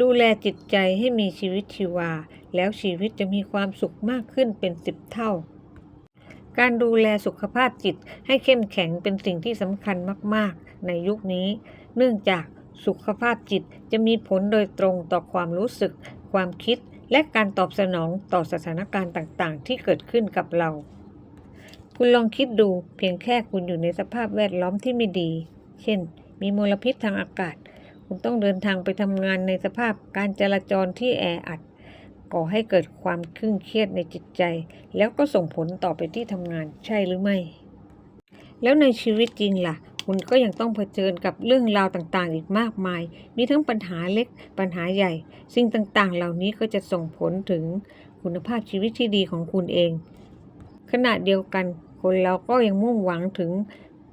ดูแลจิตใจให้มีชีวิตชีวา แล้วชีวิตจะมีความสุขมากขึ้นเป็นสิบเท่า การดูแลสุขภาพจิตให้เข้มแข็งเป็นสิ่งที่สำคัญมาก ๆ ในยุคนี้ เนื่องจากสุขภาพจิตจะมีผลโดยตรงต่อความรู้สึก ความคิด และการตอบสนองต่อสถานการณ์ต่าง ๆ ที่เกิดขึ้นกับเรา คุณลองคิดดูเพียงแค่คุณอยู่ในสภาพแวดล้อมที่ไม่ดี เช่น มีมลพิษทางอากาศ คุณต้องเดินทางไปทำงานในสภาพการจราจรที่แออัด ก่อให้เกิดความเคร่งเครียดในจิตใจ แล้วก็ส่งผลต่อไปที่ทำงานใช่หรือไม่ แล้วในชีวิตจริงล่ะ คุณก็ยังต้องเผชิญกับเรื่องราวต่างๆ อีกมากมาย มีทั้งปัญหาเล็กปัญหาใหญ่ สิ่งต่างๆ เหล่านี้ก็จะส่งผลถึงคุณภาพชีวิตที่ดีของคุณเอง ขณะเดียวกัน คนเราก็ยังมุ่งหวังถึง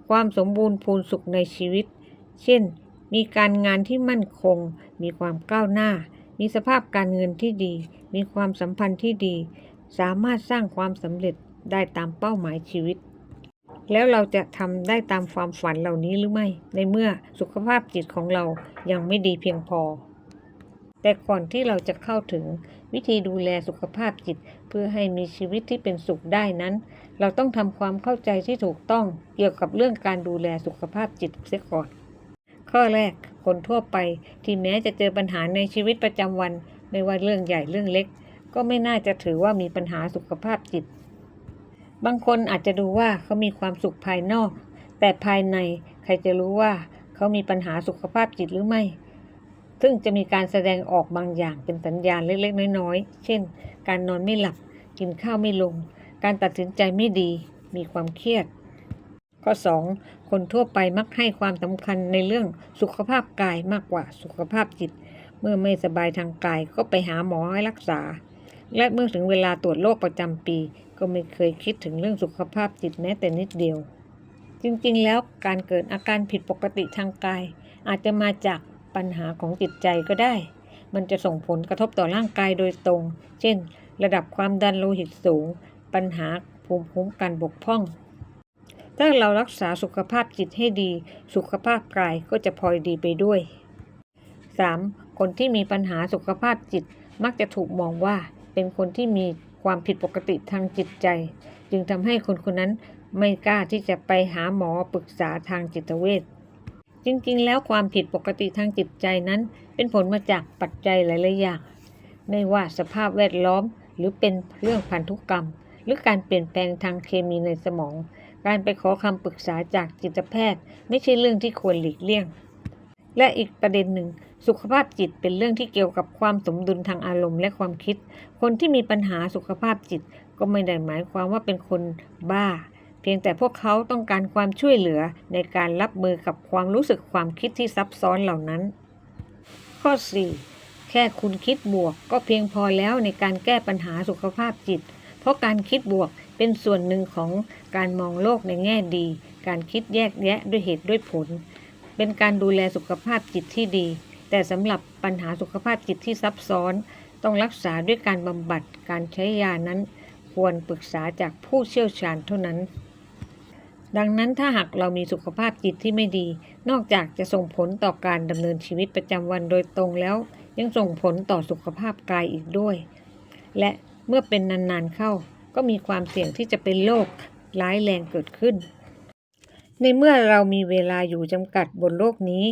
ความสมบูรณ์พูนสุขในชีวิต เช่น มีการงานที่มั่นคง มีความก้าวหน้า มีสภาพการเงินที่ดี มีความสัมพันธ์ที่ดี สามารถสร้างความสำเร็จได้ตามเป้าหมายชีวิต แล้วเราจะทำได้ตามความฝันเหล่านี้หรือไม่ ในเมื่อสุขภาพจิตของเรายังไม่ดีเพียงพอ แต่ก่อนที่เราจะเข้าถึงวิธีดูแลสุขภาพจิต เพื่อให้มีชีวิตที่เป็นสุขได้นั้น เราต้องทำความเข้าใจที่ถูกต้องเกี่ยวกับเรื่องการดูแลสุขภาพจิตเสียก่อน ข้อแรกคนทั่วไปที่แม้จะเจอปัญหาในชีวิตประจำวัน ไม่ว่าเรื่องใหญ่เรื่องเล็ก ก็ไม่น่าจะถือว่ามีปัญหาสุขภาพจิต บางคนอาจจะดูว่าเขามีความสุขภายนอก แต่ภายในใครจะรู้ว่าเขามีปัญหาสุขภาพจิตหรือไม่ ซึ่งจะมีการแสดงออกบางอย่างเป็นสัญญาณเล็กๆ น้อยๆ เช่น การนอนไม่หลับ กินข้าวไม่ลง การตัดสินใจไม่ดี มีความเครียด ข้อ 2. คนทั่วไปมักให้ความสำคัญในเรื่องสุขภาพกายมากกว่าสุขภาพจิต เมื่อไม่สบายทางกายก็ไปหาหมอให้รักษา และเมื่อถึงเวลาตรวจโรคประจำปี ก็ไม่เคยคิดถึงเรื่องสุขภาพจิตแม้แต่นิดเดียว จริงๆ แล้วการเกิดอาการผิดปกติทางกาย อาจจะมาจากปัญหาของจิตใจก็ได้ มันจะส่งผลกระทบต่อร่างกายโดยตรง เช่น ระดับความดันโลหิตสูง ปัญหาภูมิคุ้มกันบกพร่อง ถ้าเรารักษาสุขภาพจิตให้ดี สุขภาพกายก็จะพลอยดีไปด้วย 3. คนที่มีปัญหาสุขภาพจิตมักจะถูกมองว่าเป็นคนที่มีความผิดปกติทางจิตใจ จึงทำให้คนคนนั้นไม่กล้าที่จะไปหาหมอปรึกษาทางจิตเวชจริงๆ แล้วความผิดปกติทางจิตใจนั้น เป็นผลมาจากปัจจัยหลายๆอย่าง ไม่ว่าสภาพแวดล้อมหรือเป็นเรื่องพันธุกรรม หรือการเปลี่ยนแปลงทางเคมีในสมอง การไปขอคำปรึกษาจากจิตแพทย์ ไม่ใช่เรื่องที่ควรหลีกเลี่ยง และอีกประเด็นหนึ่ง สุขภาพจิตเป็นเรื่องที่เกี่ยวกับความสมดุลทางอารมณ์และความคิด คนที่มีปัญหาสุขภาพจิตก็ไม่ได้หมายความว่าเป็นคนบ้า เพียงแต่พวกเขาต้องการความช่วยเหลือในการรับมือกับความรู้สึกความคิดที่ซับซ้อนเหล่านั้น ข้อ 4 แค่คุณคิดบวกก็เพียงพอแล้วในการแก้ปัญหาสุขภาพจิต เพราะการคิดบวก เป็นส่วนหนึ่งของการมองโลกในแง่ดี การคิดแยกแยะด้วยเหตุด้วยผล เป็นการดูแลสุขภาพจิตที่ดี แต่สำหรับปัญหาสุขภาพจิตที่ซับซ้อน ต้องรักษาด้วยการบำบัด การใช้ยานั้น ควรปรึกษาจากผู้เชี่ยวชาญเท่านั้น ดังนั้นถ้าหากเรามีสุขภาพจิตที่ไม่ดี นอกจากจะส่งผลต่อการดำเนินชีวิตประจำวันโดยตรงแล้ว ยังส่งผลต่อสุขภาพกายอีกด้วย และเมื่อเป็นนานๆเข้า ก็มีความเสี่ยงที่จะเป็นโรคร้ายแรงเกิดขึ้น ในเมื่อเรามีเวลาอยู่จำกัดบนโลกนี้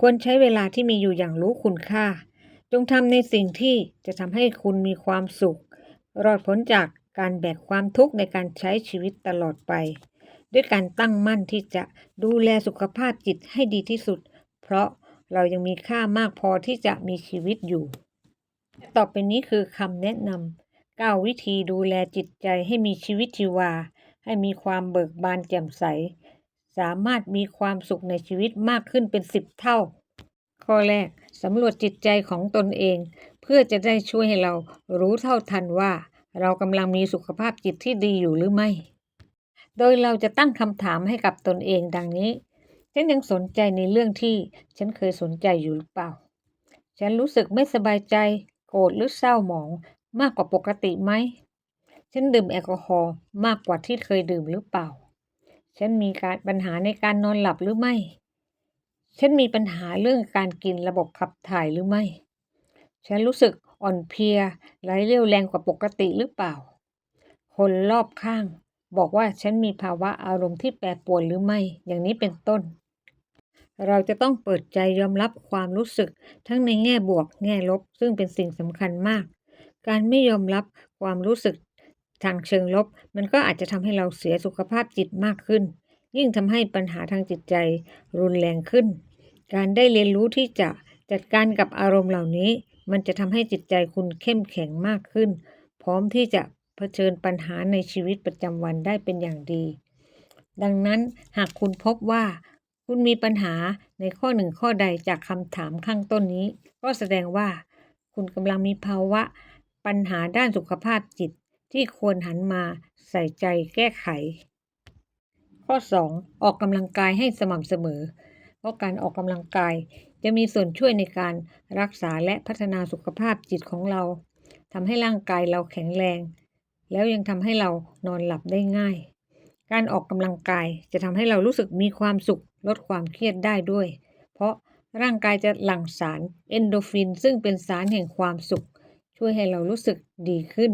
ควรใช้เวลาที่มีอยู่อย่างรู้คุณค่า จงทำในสิ่งที่จะทำให้คุณมีความสุข รอดพ้นจากการแบกความทุกข์ในการใช้ชีวิตตลอดไป ด้วยการตั้งมั่นที่จะดูแลสุขภาพจิตให้ดีที่สุด เพราะเรายังมีค่ามากพอที่จะมีชีวิตอยู่ ต่อไปนี้คือคำแนะนำ 9 วิธีดูแลจิตใจให้มีชีวิตชีวา ให้มีความเบิกบานแจ่มใส สามารถมีความสุขในชีวิตมากขึ้นเป็นสิบเท่า ข้อแรกสำรวจจิตใจของตนเอง เพื่อจะได้ช่วยให้เรารู้เท่าทันว่า เรากำลังมีสุขภาพจิตที่ดีอยู่หรือไม่ โดยเราจะตั้งคำถามให้กับตนเองดังนี้ ฉันยังสนใจในเรื่องที่ฉันเคยสนใจอยู่หรือเปล่า ฉันรู้สึกไม่สบายใจ โกรธหรือเศร้าหมอง มากกว่าปกติไหม ฉันดื่มแอลกอฮอล์มากกว่าที่เคยดื่มหรือเปล่า ฉันมีการปัญหาในการนอนหลับหรือไม่ ฉันมีปัญหาเรื่องการกินระบบขับถ่ายหรือไม่ ฉันรู้สึกอ่อนเพลียไหลเรี่ยวแรงกว่าปกติหรือเปล่า คนรอบข้าง บอกว่าฉันมีภาวะอารมณ์ที่แปรปรวนหรือไม่ อย่างนี้เป็นต้น เราจะต้องเปิดใจยอมรับความรู้สึกทั้งในแง่บวกแง่ลบ ซึ่งเป็นสิ่งสำคัญมาก การไม่ยอมรับความรู้สึกทางเชิงลบ มันก็อาจจะทำให้เราเสียสุขภาพจิตมากขึ้น ยิ่งทำให้ปัญหาทางจิตใจรุนแรงขึ้น การได้เรียนรู้ที่จะจัดการกับอารมณ์เหล่านี้ มันจะทำให้จิตใจคุณเข้มแข็งมากขึ้น พร้อมที่จะเผชิญปัญหาในชีวิตประจำวันได้เป็นอย่างดี ดังนั้นหากคุณพบว่าคุณมีปัญหาในข้อหนึ่งข้อใดจากคำถามข้างต้นนี้ ก็แสดงว่า คุณกำลังมีภาวะ ปัญหาด้านสุขภาพจิตที่ควรหันมาใส่ใจแก้ไข ข้อ 2. ออกกำลังกายให้สม่ำเสมอ เพราะการออกกำลังกายจะมีส่วนช่วยในการรักษาและพัฒนาสุขภาพจิตของเราทำให้ร่างกายเราแข็งแรง แล้วยังทำให้เรานอนหลับได้ง่าย การออกกำลังกายจะทำให้เรารู้สึกมีความสุขลดความเครียดได้ด้วย เพราะร่างกายจะหลั่งสารเอนโดฟิน ซึ่งเป็นสารแห่งความสุข ช่วยให้เรารู้สึกดีขึ้น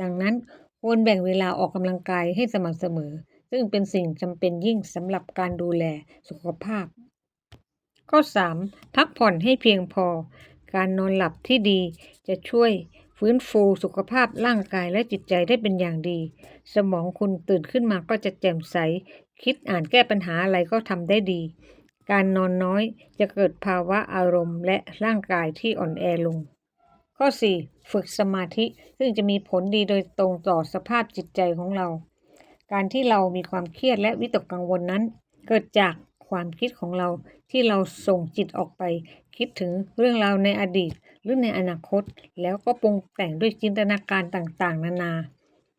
ดังนั้นควรแบ่งเวลาออกกำลังกายให้สม่ำเสมอ ซึ่งเป็นสิ่งจำเป็นยิ่งสำหรับการดูแลสุขภาพ ข้อ 3. พักผ่อนให้เพียงพอ การนอนหลับที่ดีจะช่วยฟื้นฟูสุขภาพร่างกายและจิตใจได้เป็นอย่างดี สมองคุณตื่นขึ้นมาก็จะแจ่มใส คิดอ่านแก้ปัญหาอะไรก็ทำได้ดี การนอนน้อยจะเกิดภาวะอารมณ์และร่างกายที่อ่อนแอลง ข้อ 4. ฝึกสมาธิซึ่งจะมีผลดีโดยตรงต่อสภาพจิตใจของเรา การที่เรามีความเครียดและวิตกกังวลนั้น เกิดจากความคิดของเราที่เราส่งจิตออกไป คิดถึงเรื่องราวในอดีต หรือในอนาคต แล้วก็ปรุงแต่งด้วยจินตนาการต่างๆ นานา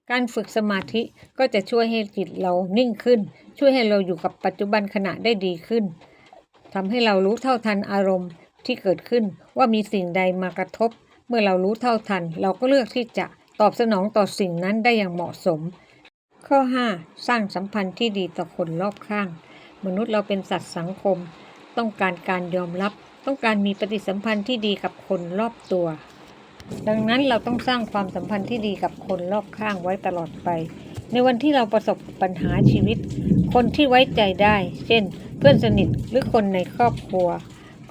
การฝึกสมาธิก็จะช่วยให้จิตเรานิ่งขึ้น ช่วยให้เราอยู่กับปัจจุบันขณะได้ดีขึ้นทำให้เรารู้เท่าทันอารมณ์ที่เกิดขึ้นว่ามีสิ่งใดมากระทบ เมื่อเรารู้เท่าทัน เราก็เลือกที่จะตอบสนองต่อสิ่งนั้นได้อย่างเหมาะสม ข้อ 5. สร้างสัมพันธ์ที่ดีต่อคนรอบข้าง มนุษย์เราเป็นสัตว์สังคม ต้องการการยอมรับ ต้องการมีปฏิสัมพันธ์ที่ดีกับคนรอบตัว ดังนั้นเราต้องสร้างความสัมพันธ์ที่ดีกับคนรอบข้างไว้ตลอดไป ในวันที่เราประสบปัญหาชีวิต คนที่ไว้ใจได้ เช่น เพื่อนสนิทหรือคนในครอบครัว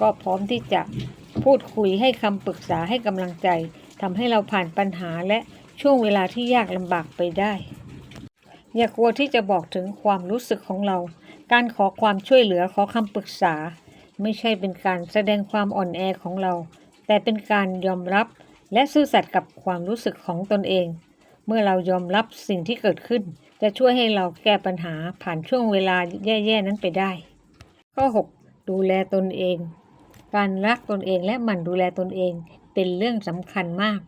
ก็พร้อมที่จะ พูดคุยให้คำปรึกษาให้กำลังใจทำให้เราผ่านปัญหาและช่วงเวลาที่ยากลำบากไปได้ อย่ากลัวที่จะบอกถึงความรู้สึกของเรา การขอความช่วยเหลือขอคำปรึกษา ไม่ใช่เป็นการแสดงความอ่อนแอของเรา แต่เป็นการยอมรับและซื่อสัตย์กับความรู้สึกของตนเอง เมื่อเรายอมรับสิ่งที่เกิดขึ้น จะช่วยให้เราแก้ปัญหาผ่านช่วงเวลาแย่ๆนั้นไปได้ ข้อ 6. ดูแลตนเอง การรักตนเองและหมั่นดูแลตนเองเป็นเรื่องสำคัญมาก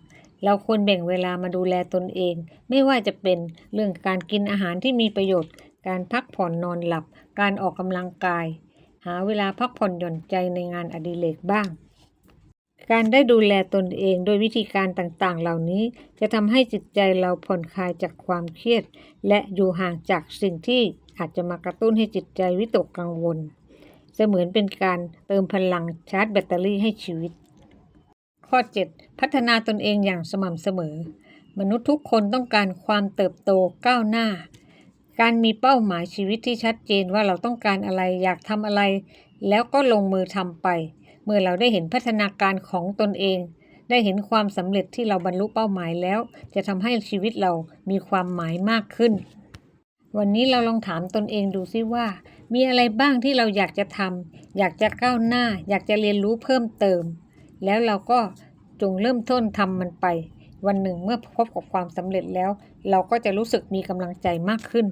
เราควรแบ่งเวลามาดูแลตนเอง ไม่ว่าจะเป็นเรื่องการกินอาหารที่มีประโยชน์ การพักผ่อนนอนหลับ การออกกำลังกาย หาเวลาพักผ่อนหย่อนใจในงานอดิเรกบ้าง การได้ดูแลตนเองโดยวิธีการต่างๆ เหล่านี้จะทำให้จิตใจเราผ่อนคลายจากความเครียด และอยู่ห่างจากสิ่งที่อาจจะมากระตุ้นให้จิตใจวิตกกังวล เสมือนเป็นการเติมพลังชาร์จแบตเตอรี่ให้ชีวิต ข้อ 7. พัฒนาตนเองอย่างสม่ำเสมอ มนุษย์ทุกคนต้องการความเติบโตก้าวหน้า การมีเป้าหมายชีวิตที่ชัดเจนว่าเราต้องการอะไรอยากทำอะไร แล้วก็ลงมือทำไป เมื่อเราได้เห็นพัฒนาการของตนเองได้เห็นความสำเร็จที่เราบรรลุเป้าหมายแล้ว จะทำให้ชีวิตเรามีความหมายมากขึ้น วันนี้เราลองถามตนเองดูซิว่า มีอะไรบ้างที่เราอยากจะทำอยากจะก้าวหน้า อยากจะเรียนรู้เพิ่มเติม แล้วเราก็จงเริ่มต้นทำมันไป วันหนึ่งเมื่อพบกับความสำเร็จแล้ว เราก็จะรู้สึกมีกำลังใจมากขึ้น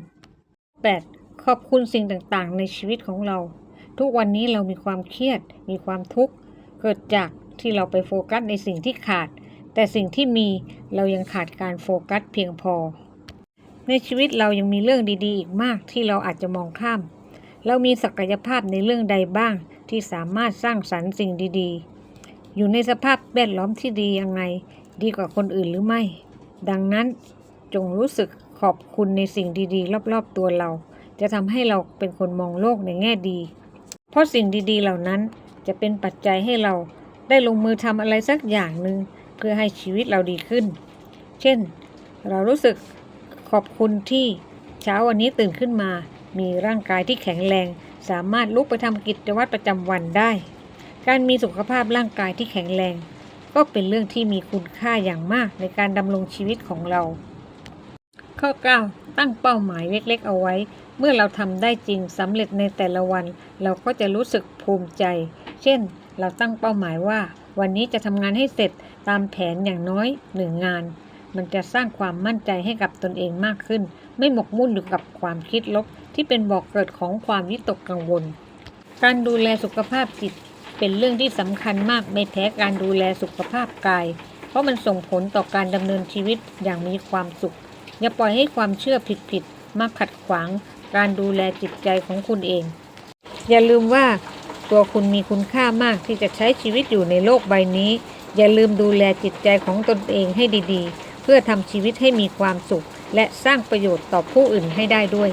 8. ขอบคุณสิ่งต่างๆ ในชีวิตของเรา ทุกวันนี้เรามีความเครียด มีความทุกข์ เกิดจากที่เราไปโฟกัสในสิ่งที่ขาด แต่สิ่งที่มีเรายังขาดการโฟกัสเพียงพอ ในชีวิตเรายังมีเรื่องดีๆ อีกมากที่เราอาจจะมองข้าม เรามีศักยภาพในเรื่องใดบ้างที่สามารถสร้างสรรค์สิ่งดีๆ อยู่ในสภาพแวดล้อมที่ดียังไง ดีกว่าคนอื่นหรือไม่ ดังนั้นจงรู้สึกขอบคุณในสิ่งดีๆ รอบๆตัวเรา จะทำให้เราเป็นคนมองโลกในแง่ดี เพราะสิ่งดีๆ เหล่านั้นจะเป็นปัจจัยให้เราได้ลงมือทำอะไรสักอย่างหนึ่งเพื่อให้ชีวิตเราดีขึ้น เช่น เรารู้สึก ขอบคุณที่เช้าวันนี้ตื่นขึ้นมา มีร่างกายที่แข็งแรง สามารถลุกไปทำกิจวัตรประจำวันได้ การมีสุขภาพร่างกายที่แข็งแรง ก็เป็นเรื่องที่มีคุณค่าอย่างมากในการดำรงชีวิตของเรา ข้อ 9 ตั้งเป้าหมายเล็กๆ เอาไว้ เมื่อเราทำได้จริงสำเร็จในแต่ละวัน เราก็จะรู้สึกภูมิใจ เช่น เราตั้งเป้าหมายว่า วันนี้จะทำงานให้เสร็จตามแผนอย่างน้อยหนึ่งงาน มันจะสร้างความมั่นใจให้กับตนเองมากขึ้น ไม่หมกมุ่นอยู่กับความคิดลบ ที่เป็นบอกเกิดของความวิตกกังวล การดูแลสุขภาพจิต เป็นเรื่องที่สำคัญมากไม่แพ้การดูแลสุขภาพกาย เพราะมันส่งผลต่อการดำเนินชีวิตอย่างมีความสุข อย่าปล่อยให้ความเชื่อผิดๆมาขัดขวาง การดูแลจิตใจของคุณเอง อย่าลืมว่าตัวคุณมีคุณค่ามากที่จะใช้ชีวิตอยู่ในโลกใบนี้ อย่าลืมดูแลจิตใจของตนเองให้ดีๆ พื่อทำชีวิตให้มีความสุข และสร้างประโยชน์ต่อผู้อื่นให้ได้ด้วย